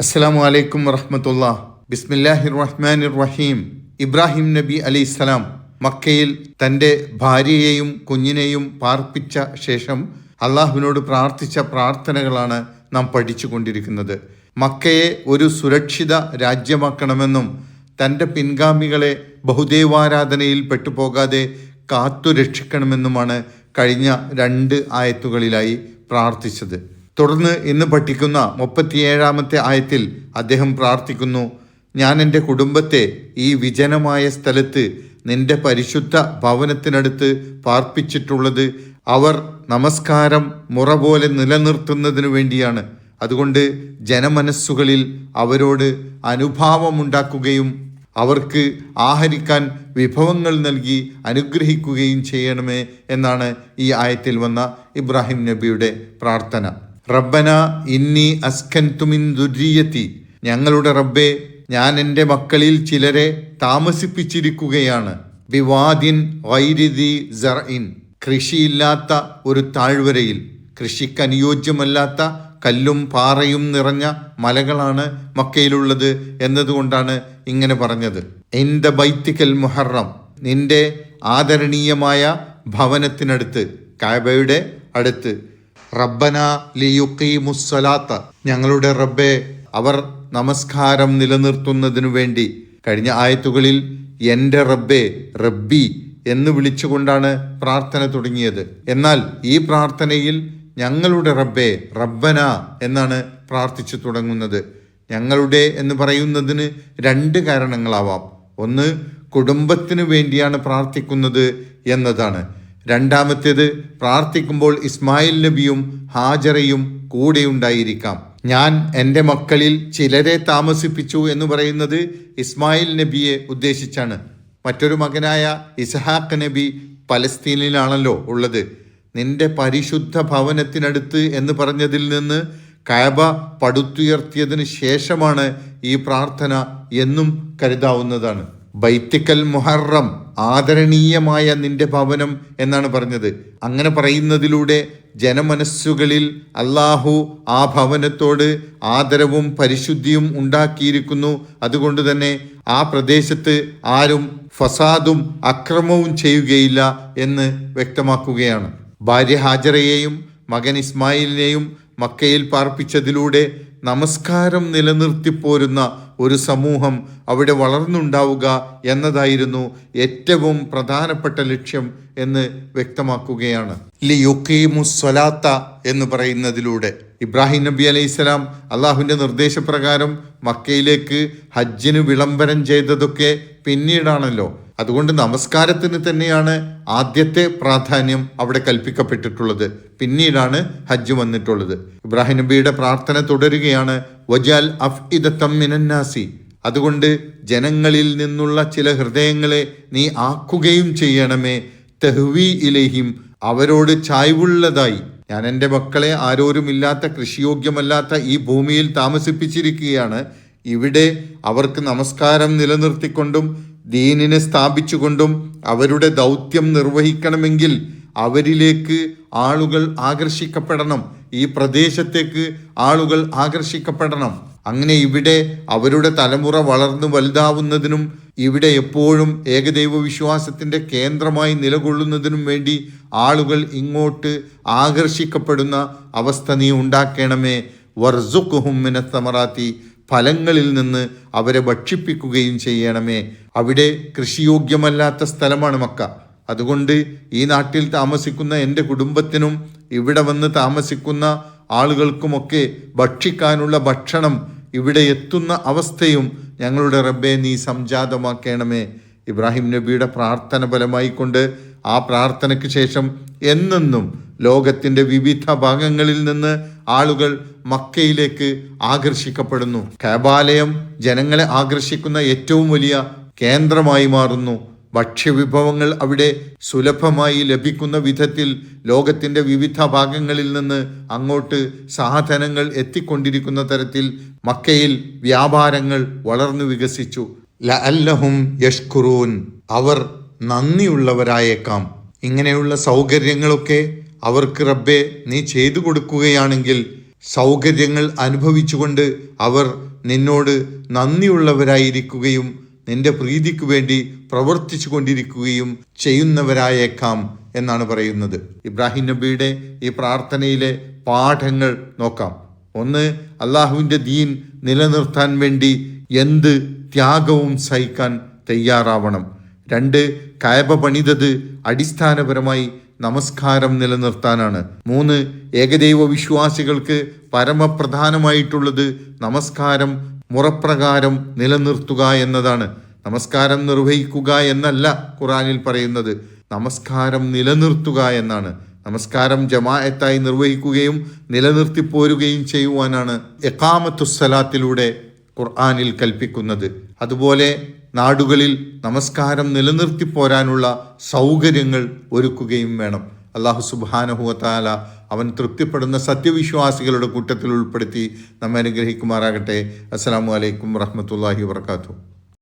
അസ്സലാമു അലൈക്കും വറഹമത്തുള്ള. ബിസ്മില്ലാഹിർ റഹ്മാനിർ റഹീം ഇബ്രാഹിം നബി അലൈഹിസ്സലാം മക്കയിൽ തന്റെ ഭാര്യയെയും കുഞ്ഞിനെയും പാർപ്പിച്ച ശേഷം അള്ളാഹുവിനോട് പ്രാർത്ഥിച്ച പ്രാർത്ഥനകളാണ് നാം പഠിച്ചുകൊണ്ടിരിക്കുന്നത്. മക്കയെ ഒരു സുരക്ഷിത രാജ്യമാക്കണമെന്നും തന്റെ പിൻഗാമികളെ ബഹുദൈവാരാധനയിൽ പെട്ടുപോകാതെ കാത്തുരക്ഷിക്കണമെന്നുമാണ് കഴിഞ്ഞ രണ്ട് ആയത്തുകളിലായി പ്രാർത്ഥിച്ചത്. തുടർന്ന് ഇന്ന് പഠിക്കുന്ന മുപ്പത്തിയേഴാമത്തെ ആയത്തിൽ അദ്ദേഹം പ്രാർത്ഥിക്കുന്നു ഞാൻ എന്റെ കുടുംബത്തെ ഈ വിജനമായ സ്ഥലത്ത് നിന്റെ പരിശുദ്ധ ഭവനത്തിനടുത്ത് പാർപ്പിച്ചിട്ടുള്ളത് അവർ നമസ്കാരം മുറ പോലെ നിലനിർത്തുന്നതിനു വേണ്ടിയാണ്. അതുകൊണ്ട് ജനമനസ്സുകളിൽ അവരോട് അനുഭാവമുണ്ടാക്കുകയും അവർക്ക് ആഹരിക്കാൻ വിഭവങ്ങൾ നൽകി അനുഗ്രഹിക്കുകയും ചെയ്യണമേ എന്നാണ് ഈ ആയത്തിൽ വന്ന ഇബ്രാഹിം നബിയുടെ പ്രാർത്ഥന. റബ്ബന ഇന്നി അസ്കൻതുമിൻ ദുരീയത്തി ഞങ്ങളുടെ റബ്ബെ ഞാൻ എന്റെ മക്കളിൽ ചിലരെ താമസിപ്പിച്ചിരിക്കുകയാണ്. വിവാദിൻ വൈരിതി ജർഇൻ കൃഷിയില്ലാത്ത ഒരു താഴ്വരയിൽ. കൃഷിക്ക് അനുയോജ്യമല്ലാത്ത കല്ലും പാറയും നിറഞ്ഞ മലകളാണ് മക്കയിലുള്ളത് എന്നതുകൊണ്ടാണ് ഇങ്ങനെ പറഞ്ഞത്. എന്റെ ബൈത്തിക്കൽ മുഹറം. നിന്റെ ആദരണീയമായ ഭവനത്തിനടുത്ത് കാബയുടെ അടുത്ത്. റബ്ബന ലിയുക്കീമുസ്സലാത്ത ഞങ്ങളുടെ റബ്ബെ അവർ നമസ്കാരം നിലനിർത്തുന്നതിനു വേണ്ടി. കഴിഞ്ഞ ആയത്തുകളിൽ എന്റെ റബ്ബെ റബ്ബി എന്ന് വിളിച്ചുകൊണ്ടാണ് പ്രാർത്ഥന തുടങ്ങിയത്. എന്നാൽ ഈ പ്രാർത്ഥനയിൽ ഞങ്ങളുടെ റബ്ബെ റബ്ബന എന്നാണ് പ്രാർത്ഥിച്ചു തുടങ്ങുന്നത്. ഞങ്ങളുടെ എന്ന് പറയുന്നതിന് രണ്ട് കാരണങ്ങളാവാം. ഒന്ന് കുടുംബത്തിന് വേണ്ടിയാണ് പ്രാർത്ഥിക്കുന്നത് എന്നതാണ്. രണ്ടാമത്തേത് പ്രാർത്ഥിക്കുമ്പോൾ ഇസ്മായിൽ നബിയും ഹാജറയും കൂടെ ഉണ്ടായിരിക്കാം ഞാൻ എന്റെ മക്കളിൽ ചിലരെ താമസിപ്പിച്ചു എന്ന് പറയുന്നത് ഇസ്മായിൽ നബിയെ ഉദ്ദേശിച്ചാണ്. മറ്റൊരു മകനായ ഇസ്ഹാഖ് നബി പലസ്തീനിലാണല്ലോ ഉള്ളത്. നിന്റെ പരിശുദ്ധ ഭവനത്തിനടുത്ത് എന്ന് പറഞ്ഞതിൽ നിന്ന് കയബ പടുത്തുയർത്തിയതിന് ശേഷമാണ് ഈ പ്രാർത്ഥന എന്നും കരുതാവുന്നതാണ്. ബൈത്തിക്കൽ മുഹറം ആദരണീയമായ നിന്റെ ഭവനം എന്നാണ് പറഞ്ഞത്. അങ്ങനെ പറയുന്നതിലൂടെ ജനമനസ്സുകളിൽ അള്ളാഹു ആ ഭവനത്തോട് ആദരവും പരിശുദ്ധിയും ഉണ്ടാക്കിയിരിക്കുന്നു. അതുകൊണ്ട് തന്നെ ആ പ്രദേശത്ത് ആരും ഫസാദും അക്രമവും ചെയ്യുകയില്ല എന്ന് വ്യക്തമാക്കുകയാണ്. ഭാര്യ ഹാജറയെയും മകൻ ഇസ്മായിലിനെയും മക്കയിൽ പാർപ്പിച്ചതിലൂടെ നമസ്കാരം നിലനിർത്തിപ്പോരുന്ന ഒരു സമൂഹം അവിടെ വളർന്നുണ്ടാവുക എന്നതായിരുന്നു ഏറ്റവും പ്രധാനപ്പെട്ട ലക്ഷ്യം എന്ന് വ്യക്തമാക്കുകയാണ്. ലിയുക്കീമുസ്വലാത്ത എന്ന് പറയുന്നതിലൂടെ ഇബ്രാഹിം നബി അലൈഹി സ്വലാം അള്ളാഹുവിന്റെ നിർദ്ദേശപ്രകാരം മക്കയിലേക്ക് ഹജ്ജിന് വിളംബരം ചെയ്തതൊക്കെ പിന്നീടാണല്ലോ. അതുകൊണ്ട് നമസ്കാരത്തിന് തന്നെയാണ് ആദ്യത്തെ പ്രാധാന്യം അവിടെ കൽപ്പിക്കപ്പെട്ടിട്ടുള്ളത്. പിന്നീടാണ് ഹജ്ജ് വന്നിട്ടുള്ളത്. ഇബ്രാഹിം നബിയുടെ പ്രാർത്ഥന തുടരുകയാണ് വജാൽ അഫ് മിനന്നാസി. അതുകൊണ്ട് ജനങ്ങളിൽ നിന്നുള്ള ചില ഹൃദയങ്ങളെ നീ ആക്കുകയും ചെയ്യണമേ. തെഹ്വി ഇലഹിം അവരോട് ചായ്വുള്ളതായി. ഞാൻ എന്റെ മക്കളെ ആരോരുമില്ലാത്ത കൃഷിയോഗ്യമല്ലാത്ത ഈ ഭൂമിയിൽ താമസിപ്പിച്ചിരിക്കുകയാണ്. ഇവിടെ അവർക്ക് നമസ്കാരം നിലനിർത്തിക്കൊണ്ടും ദീനിനെ സ്ഥാപിച്ചുകൊണ്ടും അവരുടെ ദൗത്യം നിർവഹിക്കണമെങ്കിൽ അവരിലേക്ക് ആളുകൾ ആകർഷിക്കപ്പെടണം. ഈ പ്രദേശത്തേക്ക് ആളുകൾ ആകർഷിക്കപ്പെടണം. അങ്ങനെ ഇവിടെ അവരുടെ തലമുറ വളർന്നു വലുതാവുന്നതിനും ഇവിടെ എപ്പോഴും ഏകദൈവ വിശ്വാസത്തിന്റെ കേന്ദ്രമായി നിലകൊള്ളുന്നതിനും വേണ്ടി ആളുകൾ ഇങ്ങോട്ട് ആകർഷിക്കപ്പെടുന്ന അവസ്ഥ നീ ഉണ്ടാക്കണമേ. വർസുഖുഹുമിന സമറാത്തി. ഫലങ്ങളിൽ നിന്ന് അവരെ ഭക്ഷിപ്പിക്കുകയും ചെയ്യണമേ. അവിടെ കൃഷിയോഗ്യമല്ലാത്ത സ്ഥലമാണ് മക്ക. അതുകൊണ്ട് ഈ നാട്ടിൽ താമസിക്കുന്ന എന്റെ കുടുംബത്തിനും ഇവിടെ വന്ന് താമസിക്കുന്ന ആളുകൾക്കുമൊക്കെ ഭക്ഷിക്കാനുള്ള ഭക്ഷണം ഇവിടെ എത്തുന്ന അവസ്ഥയും ഞങ്ങളുടെ റബ്ബെ നീ സംജാതമാക്കണമേ. ഇബ്രാഹിം നബിയുടെ പ്രാർത്ഥന ഫലമായിക്കൊണ്ട് ആ പ്രാർത്ഥനയ്ക്ക് ശേഷം എന്നെന്നും ലോകത്തിന്റെ വിവിധ ഭാഗങ്ങളിൽ നിന്ന് ആളുകൾ മക്കയിലേക്ക് ആകർഷിക്കപ്പെടുന്നു. കാബാലയം ജനങ്ങളെ ആകർഷിക്കുന്ന ഏറ്റവും വലിയ കേന്ദ്രമായി മാറുന്നു. ഭക്ഷ്യവിഭവങ്ങൾ അവിടെ സുലഭമായി ലഭിക്കുന്ന വിധത്തിൽ ലോകത്തിന്റെ വിവിധ ഭാഗങ്ങളിൽ നിന്ന് അങ്ങോട്ട് സാധനങ്ങൾ എത്തിക്കൊണ്ടിരിക്കുന്ന തരത്തിൽ മക്കയിൽ വ്യാപാരങ്ങൾ വളർന്നു വികസിച്ചു. ലഅല്ലഹും യഷ്കുറൂൻ. അവർ നന്ദിയുള്ളവരായേക്കാം. ഇങ്ങനെയുള്ള സൗകര്യങ്ങളൊക്കെ അവർക്ക് റബ്ബെ നീ ചെയ്തു കൊടുക്കുകയാണെങ്കിൽ സൗകര്യങ്ങൾ അനുഭവിച്ചുകൊണ്ട് അവർ നിന്നോട് നന്ദിയുള്ളവരായിരിക്കുകയും നിന്റെ പ്രീതിക്ക് വേണ്ടി പ്രവർത്തിച്ചു കൊണ്ടിരിക്കുകയും ചെയ്യുന്നവരായേക്കാം എന്നാണ് പറയുന്നത്. ഇബ്രാഹിം നബിയുടെ ഈ പ്രാർത്ഥനയിലെ പാഠങ്ങൾ നോക്കാം. ഒന്ന് അള്ളാഹുവിന്റെ ദീൻ നിലനിർത്താൻ വേണ്ടി എന്ത് ത്യാഗവും സഹിക്കാൻ തയ്യാറാവണം. രണ്ട് കയബ പണിതത് അടിസ്ഥാനപരമായി നമസ്കാരം നിലനിർത്താനാണ്. മൂന്ന് ഏകദൈവ വിശ്വാസികൾക്ക് പരമപ്രധാനമായിട്ടുള്ളത് നമസ്കാരം മുറപ്രകാരം നിലനിർത്തുക എന്നതാണ്. നമസ്കാരം നിർവഹിക്കുക എന്നല്ല ഖുറാനിൽ പറയുന്നത്. നമസ്കാരം നിലനിർത്തുക എന്നാണ്. നമസ്കാരം ജമാഅത്തായി നിർവഹിക്കുകയും നിലനിർത്തി പോരുകയും ചെയ്യുവാനാണ് എക്കാമത്തുസലാത്തിലൂടെ ഖുർആാനിൽ കൽപ്പിക്കുന്നത്. അതുപോലെ നാടുകളിൽ നമസ്കാരം നിലനിർത്തി പോരാനുള്ള സൗകര്യങ്ങൾ ഒരുക്കുകയും വേണം. അള്ളാഹു സുബാനഹുവത്താല അവൻ തൃപ്തിപ്പെടുന്ന സത്യവിശ്വാസികളുടെ കൂട്ടത്തിൽ ഉൾപ്പെടുത്തി നമ്മെ അനുഗ്രഹിക്കുമാറാകട്ടെ. അസ്സാം വലൈക്കും വറഹമത്തല്ലാഹി വർക്കാത്തു